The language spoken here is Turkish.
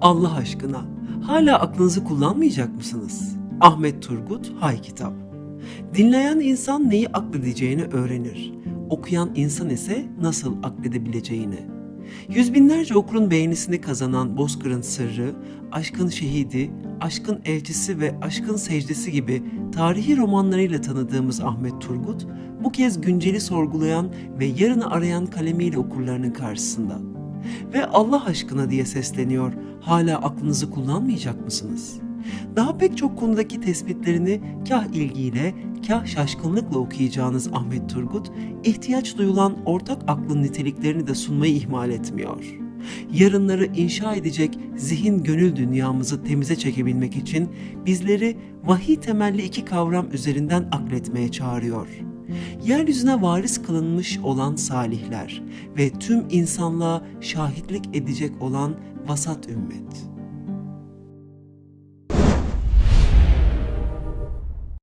Allah aşkına hala aklınızı kullanmayacak mısınız? Ahmet Turgut Hay Kitap Dinleyen insan neyi akledeceğini öğrenir. Okuyan insan ise nasıl akledebileceğini. Yüz binlerce okurun beğenisini kazanan Bozkır'ın Sırrı, Aşkın Şehidi, Aşkın Elçisi ve Aşkın Secdesi gibi tarihi romanlarıyla tanıdığımız Ahmet Turgut, bu kez günceli sorgulayan ve yarını arayan kalemiyle okurlarının karşısında. Ve Allah aşkına diye sesleniyor, hala aklınızı kullanmayacak mısınız? Daha pek çok konudaki tespitlerini kah ilgiyle, kah şaşkınlıkla okuyacağınız Ahmet Turgut, ihtiyaç duyulan ortak aklın niteliklerini de sunmayı ihmal etmiyor. Yarınları inşa edecek zihin gönül dünyamızı temize çekebilmek için bizleri vahiy temelli iki kavram üzerinden akletmeye çağırıyor. Yeryüzüne varis kılınmış olan salihler ve tüm insanlığa şahitlik edecek olan vasat ümmet.